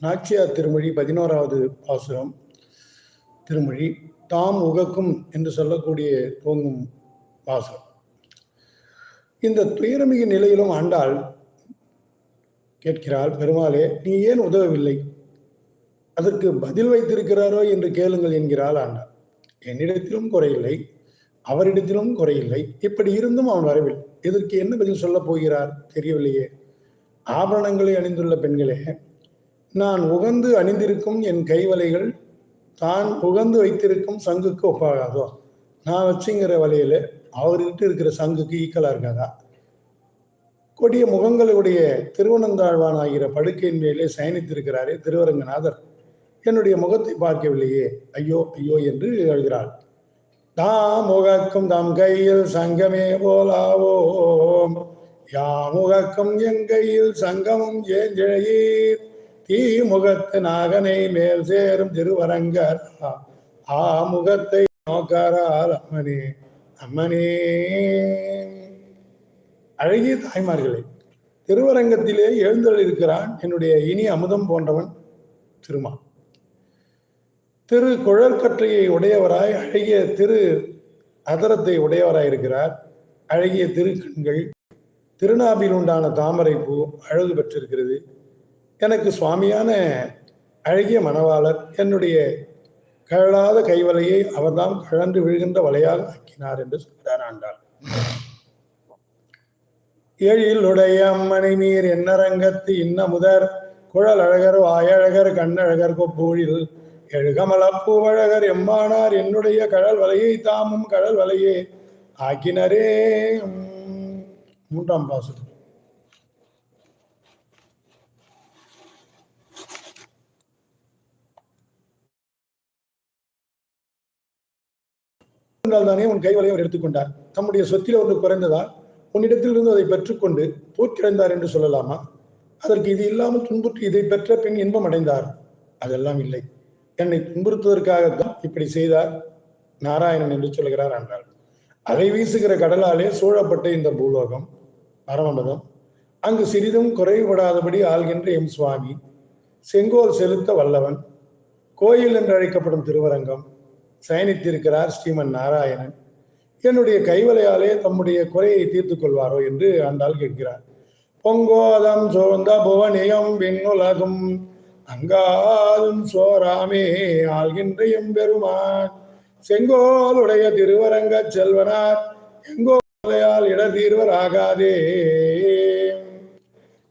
நாச்சியார் திருமொழி பதினோராவது பாசுரம் திருமொழி தாம் உகக்கும் என்று சொல்லக்கூடிய தூங்கும் பாசுரம். இந்த துயரமிகு நிலையிலும் ஆண்டாள் கேட்கிறாள் பெருமாளே நீ ஏன் உதவவில்லை? அதற்கு பதில் வைத்திருக்கிறாரோ என்று கேளுங்கள் என்கிறாள் ஆண்டாள். என்னிடத்திலும் குறையில்லை அவரிடத்திலும் குறையில்லை. இப்படி இருந்தும் அவன் வரவில்லை. இதற்கு என்ன பதில் சொல்லப் போகிறார்? தெரியவில்லையே. ஆபரணங்களை அணிந்துள்ள பெண்களே நான் உகந்து அணிந்திருக்கும் என் கைவலைகள் தான் உகந்து வைத்திருக்கும் சங்குக்கு ஒப்பாகாதோ? நான் வச்சுங்கிற வலையில் அவர்கிட்ட இருக்கிற சங்குக்கு ஈக்கலாக இருக்காதா? கொடிய முகங்களுடைய திருவனந்தாழ்வான் ஆகிற படுக்கையின் மேலே சயனித்திருக்கிறாரே திருவரங்கநாதர். என்னுடைய முகத்தை பார்க்கவில்லையே. ஐயோ ஐயோ என்று எழுகிறாள் தாம் முகக்கும் தம் கையில் சங்கமே போலாவோம் யாமுகக்கும் எங்கையில் சங்கமும் ஏஞ்செழீர் தீ முகத்து நாகனை மேல் சேரும் திருவரங்கர். ஆ முகத்தை நோக்காரால் அம்மனே அம்மனே. அழகிய தாய்மார்களே திருவரங்கத்திலே எழுந்தல் இருக்கிறான் என்னுடைய இனி அமுதம் போன்றவன் திருமா. திரு குழற்கற்றையை உடையவராய் அழகிய திரு அதரத்தை உடையவராய் இருக்கிறார் அழகிய திருக்கண்கள் திருநாபில் உண்டான தாமரை பூ அழகு பெற்றிருக்கிறது. எனக்கு சுவாமியான அழகிய மணவாளர் என்னுடைய கழலாத கைவலையை அவர்தான் கழன்று விழுகின்ற வலையால் ஆக்கினார் என்று சொல்கிறார் ஆண்டாள். எழிலுடைய அம்மனை நீர் என்னரங்கத்து இன்ன முதற் குழல் அழகர் வாயழகர் கண்ணழகர் கொப்பூழில் எழுகமலப்பூவழகர் எம்மானார் என்னுடைய கழல் வலையை தாமும் கழல் வலையே ஆக்கினரே. மூன்றாம் பாசுரம். தானே உன் கைவலை அவர் எடுத்துக்கொண்டார். தம்முடைய சொத்தில் ஒன்று குறைந்ததா? உன்னிடத்திலிருந்து அதை பெற்றுக்கொண்டு போற்றிழந்தார் என்று சொல்லலாமா? அதற்கு இது இல்லாமல் துன்புற்று இதை பெற்ற பெண் இன்பம் அடைந்தார். அதெல்லாம் இல்லை. என்னை துன்புறுத்துவதற்காகத்தான் இப்படி செய்தார் நாராயணன் என்று சொல்கிறார் என்றார். அலை வீசுகிற கடலாலே சூழப்பட்ட இந்த பூலோகம் பரமபதம். அங்கு சிறிதும் குறைவுபடாதபடி ஆள்கின்ற எம் சுவாமி செங்கோல் செலுத்த வல்லவன் கோயில் என்று அழைக்கப்படும் திருவரங்கம் சயனித்திருக்கிறார் ஸ்ரீமன் நாராயணன். என்னுடைய கைவலையாலே தம்முடைய குறையை தீர்த்துக் கொள்வாரோ என்று ஆண்டாள் கேட்கிறார். பொங்கோதம் சோர்ந்த புவனியம் விண்ணுலகும் அங்காதும் சோராமே ஆள்கின்ற எம்பெருமான். செங்கோலுடைய திருவரங்க செல்வனார் எங்கோலையால் இடதீர்வர் ஆகாதே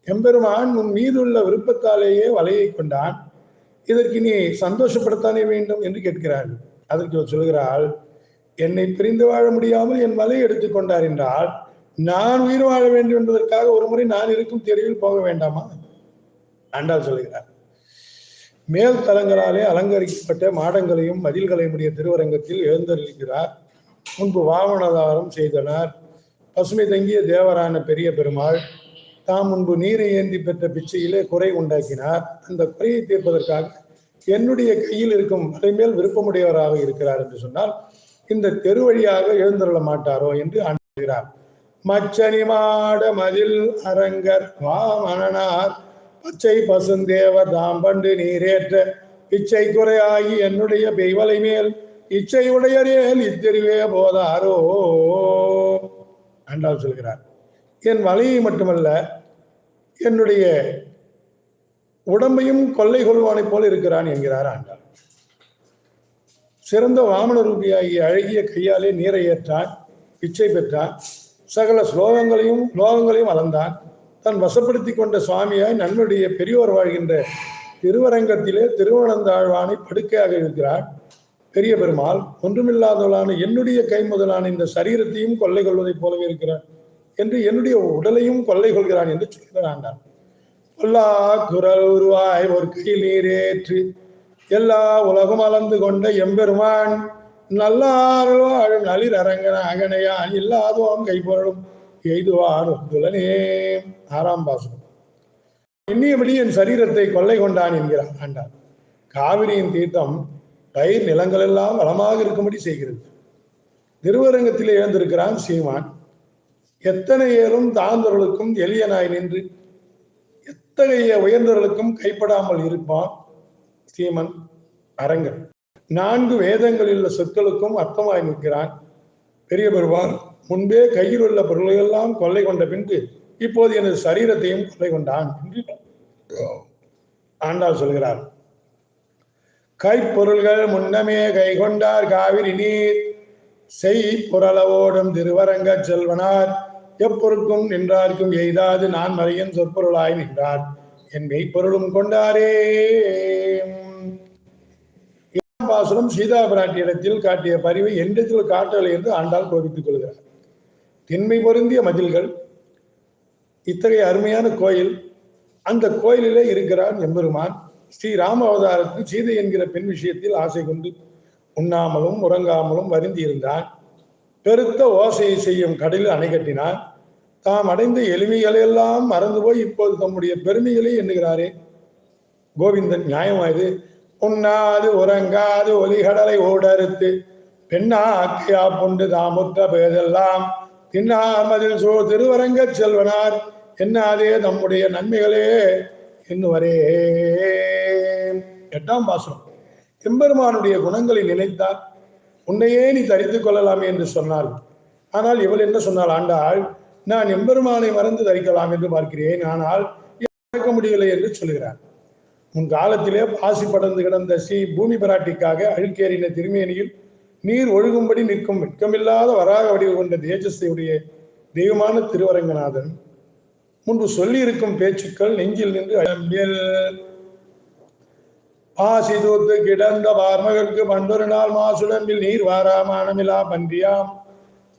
எம்பெருமான் உன் மீதுள்ள விருப்பத்தாலேயே வலையை கொண்டான். இதற்கு நீ சந்தோஷப்படத்தானே வேண்டும் என்று கேட்கிறார்கள். அதற்கு இவர் சொல்கிறாள் என்னை பிரிந்து வாழ முடியாமல் என் வலையை எடுத்துக்கொண்டார் என்றால் நான் உயிர் வாழ வேண்டும் என்பதற்காக ஒரு முறை நான் இருக்கும் தெருவில் போக வேண்டாமா? ஆண்டாள் சொல்கிறார் மேல் தலங்களாலே அலங்கரிக்கப்பட்ட மாடங்களையும் மதில்களையும் உடைய திருவரங்கத்தில் எழுந்தருளிக்கிறார். முன்பு வாமனதாரம் செய்தனர். பசுமை தங்கிய தேவரான பெரிய பெருமாள் தாம் முன்பு நீரை ஏந்தி பெற்ற பிச்சையிலே குறை உண்டாக்கினார். அந்த குறையை தீர்ப்பதற்காக என்னுடைய கையில் இருக்கும் வலைமேல் விருப்பமுடையவராக இருக்கிறார் என்று சொன்னால் இந்த தெரு வழியாக எழுந்துள்ள மாட்டாரோ என்று அணுகிறார் மச்சனி மாட மதில் அரங்கர் வாமனார் பச்சை பசுந்தேவர் தாம்பண்டு நீரேற்ற பிச்சை குறையாகி என்னுடைய பெய்வலை மேல் இச்சை உடையரேல் இத்தெருவே போதாரோ? ஆண்டாள் சொல்கிறார். என் வலையை மட்டுமல்ல என்னுடைய உடம்பையும் கொள்ளை கொள்வானைப் போல இருக்கிறான் என்கிறார் ஆண்டாள். சிறந்த வாமன ரூபியாகிய அழகிய கையாலே நீரை ஏற்றான் பிச்சை பெற்றான் சகல ஸ்லோகங்களையும் லோகங்களையும் அளந்தான் தன் வசப்படுத்தி கொண்ட சுவாமியாய் நன்மையுடைய பெரியோர் வாழ்கின்ற திருவரங்கத்திலே திருவனந்தாழ்வானை படுக்கையாக இருக்கிறார் பெரிய பெருமாள் ஒன்றுமில்லாதவளான என்னுடைய கை முதலான இந்த சரீரத்தையும் கொள்ளை கொள்வதைப் போலவே இருக்கிறார் என்று என்னுடைய உடலையும் கொள்ளை கொள்கிறான் என்று சொல்கிறான் ஆண்டான் கொல்லா குரல் உருவாய் ஒரு கையில் நீரேற்று. எல்லா உலகம் அளந்து கொண்ட எம்பெருமான் நல்லார் வாழும் நளிர் அரங்கன அகனையான் இல்லாதோம் கைப்பொருளும் எய்துவான் துலனே ஆறாம் பாசனம் எண்ணியபடி என் சரீரத்தை கொள்ளை கொண்டான் என்கிறான் ஆண்டான் காவிரியின் தீர்த்தம் பயிர் நிலங்களெல்லாம் வளமாக இருக்கும்படி செய்கிறது. திருவரங்கத்தில் எழுந்திருக்கிறான் சீமான். எத்தனை ஏழும் தாந்தொருளுக்கும் எளியனாய் நின்று இத்தகைய உயர்ந்தவர்களுக்கும் கைப்படாமல் இருப்பான் சீமன் அரங்கன். நான்கு வேதங்களில் உள்ள சொற்களுக்கும் அர்த்தமாய் நிற்கிறான். பெரிய பெருவான் முன்பே கையில் உள்ள பொருளையெல்லாம் கொள்ளை கொண்ட பின்பு இப்போது எனது சரீரத்தையும் கொள்ளை கொண்டான் என்று ஆண்டாள் சொல்கிறார் கைப்பொருள்கள் முன்னமே கை கொண்டார் காவிரி நீர். செய் புரளவோடும் திருவரங்க செல்வனார். எப்பொருட்கும் நின்றார்க்கும் எய்தாது நான் மறையன் சொற்பொருளாய் நின்றார். என் மெய்ப்பொருளும் கொண்டாரே. பாசுரம் சீதா பிராட்டியிடத்தில் காட்டிய பரிவை என்றத்தில் காட்டவில்லை என்று ஆண்டாள் கோபித்துக் கொள்கிறார். திண்மை பொருந்திய மதில்கள் இத்தகைய அருமையான கோயில் அந்த கோயிலிலே இருக்கிறான் எம்பெருமான். ஸ்ரீ ராம அவதாரத்தில் சீதை என்கிற பெண் விஷயத்தில் ஆசை கொண்டு உண்ணாமலும் உறங்காமலும் வருந்தி இருந்தான் பெருத்த ஓசையை செய்யும் கடலில் அணை கட்டினான் தாம் அடைந்த எளிமைகளையெல்லாம் மறந்து போய் இப்போது தம்முடைய பெருமைகளை எண்ணுகிறாரே. கோவிந்தன் நியாயமாயது. உண்ணாது உறங்காது ஒலிகடலை ஓடறுத்து பெண்ணா அக்கையா பொண்டு தாமுற்ற பேதெல்லாம் தின்னாமதில் சோ திருவரங்க செல்வனார். என்னாதே நம்முடைய நன்மைகளே என்னுவரே எட்டாம் பாசனம் எம்பெருமானுடைய குணங்களை நினைத்தார். உன்னையே நீ தரித்து கொள்ளலாமே என்று சொன்னாள். ஆனால் இவள் என்ன சொன்னாள்? ஆண்டாள் நான் எம்பெருமானை மறந்து தரிக்கலாம் என்று பார்க்கிறேன். ஆனால் மறக்க முடியவில்லை என்று சொல்கிறார். உன் காலத்திலே பாசி படர்ந்து கிடந்த ஸ்ரீ பூமி பிராட்டிக்காக அழுக்கேறின திருமேனியில் நீர் ஒழுகும்படி நிற்கும் வெட்கமில்லாத வராக வடிவு கொண்ட தேஜஸ்தையுடைய தெய்வமான திருவரங்கநாதன் முன்பு சொல்லியிருக்கும் பேச்சுக்கள் நெஞ்சில் நின்று அழம்பியல் பாசி தூத்து கிடந்த பார்மகற்கு பண்டொரு நாள் மாசுடம்பில் நீர் வாராமானமிலா பன்றியாம்.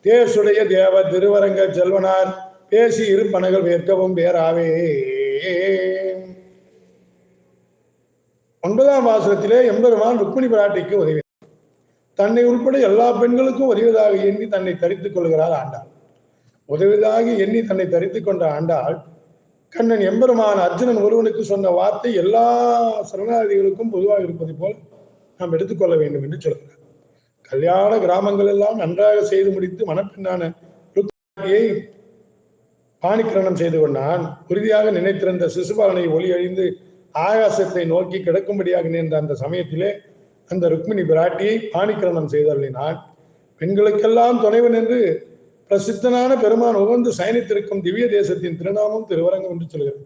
தேசுடைய தேவ திருவரங்க செல்வனார் பேசி இருப்பனகள் வேர்க்கவும் பேராவே ஒன்பதாம் வாசகத்திலே எம்பெருமான் ருக்மிணி பிராட்டிக்கு உதவி. தன்னை உட்பட எல்லா பெண்களுக்கும் உதவியதாக எண்ணி தன்னை தரித்துக் கொள்கிறார் ஆண்டாள். உதவிதாக எண்ணி தன்னை தரித்துக் கொண்ட ஆண்டாள் கண்ணன் எம்பெருமான் அர்ஜுனன் ஒருவனுக்கு சொன்ன வார்த்தை எல்லா சரணாதிகளுக்கும் பொதுவாக இருப்பதை போல் நாம் எடுத்துக்கொள்ள வேண்டும் என்று சொல்கிறார். கல்யாண கிராமங்கள் எல்லாம் நன்றாக செய்து முடித்து மணப்பெண்ணான ருக்மிணியை பாணிக்கிரணம் செய்து கொண்டான். உறுதியாக நினைத்திருந்த சிசுபாலனை ஒளி அழிந்து ஆகாசத்தை நோக்கி கிடக்கும்படியாக நின்ற அந்த சமயத்திலே அந்த ருக்மிணி பிராட்டியை பாணிக்கிரணம் செய்தருளினான். பெண்களுக்கெல்லாம் துணைவன் என்று பிரசித்தனான பெருமான் உகந்து சயனித்திருக்கும் திவ்ய தேசத்தின் திருநாமம் திருவரங்கம் என்று சொல்கிறது.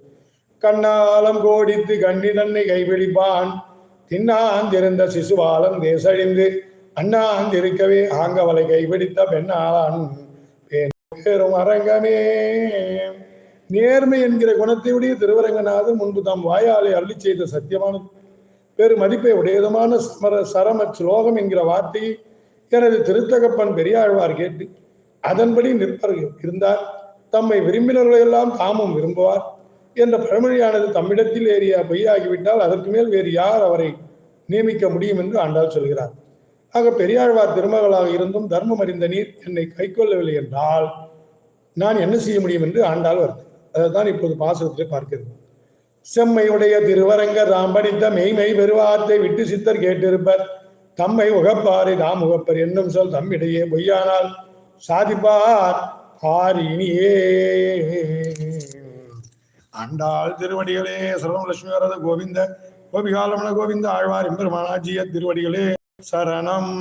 கண்ணாலம் கோடித்து கண்ணி தன்னை கைபிடிப்பான் தின்னாந்திருந்த சிசுவாலம் தேசழிந்து. அண்ணாந்திருக்கவே ஆங்கவலை கைபிடித்த பெண்ணாளான். பேரும் அரங்கமே. நேர்மை என்கிற குணத்தை உடைய திருவரங்கநாதன் முன்பு தாம் வாயாலே அள்ளி செய்த சத்தியமான பெரு மதிப்பை உடையதுமான சமர சரம ஸ்லோகம் என்கிற வார்த்தையை எனது திருத்தகப்பன் பெரியாழ்வார் கேட்டு அதன்படி நிற்பர் இருந்தார் தம்மை விரும்பினர்களெல்லாம் தாமும் விரும்புவார் என்ற பழமொழியானது தம்மிடத்தில் ஏறிய பொய்யாகிவிட்டால் அதற்கு மேல் வேறு யார் அவரை நியமிக்க முடியும் என்று ஆண்டாள் சொல்கிறார். ஆக பெரியாழ்வார் திருமகளாக இருந்தும் தர்மம் அறிந்த நீர் என்னை கைக்கொள்ளவில்லை என்றால் நான் என்ன செய்ய முடியும் என்று ஆண்டாள் வருது. அதைத்தான் இப்போது பாசகத்திலே பார்க்கிறது. செம்மையுடைய திருவரங்க ராம் படித்த மெய்மை பெருவார்த்தை விட்டு சித்தர் கேட்டிருப்பர். தம்மை உகப்பாரை தாம் உகப்பர். என்னும் சொல் தம்மிடையே பொய்யானால் சாதிப்பார் ஆர் இனியே ஆண்டாள் திருவடிகளே சரணம் லட்சுமி வரத கோவிந்த கோபிகாலமன கோவிந்த ஆழ்வார் எம்பெருமானாஜிய திருவடிகளே சரணம்.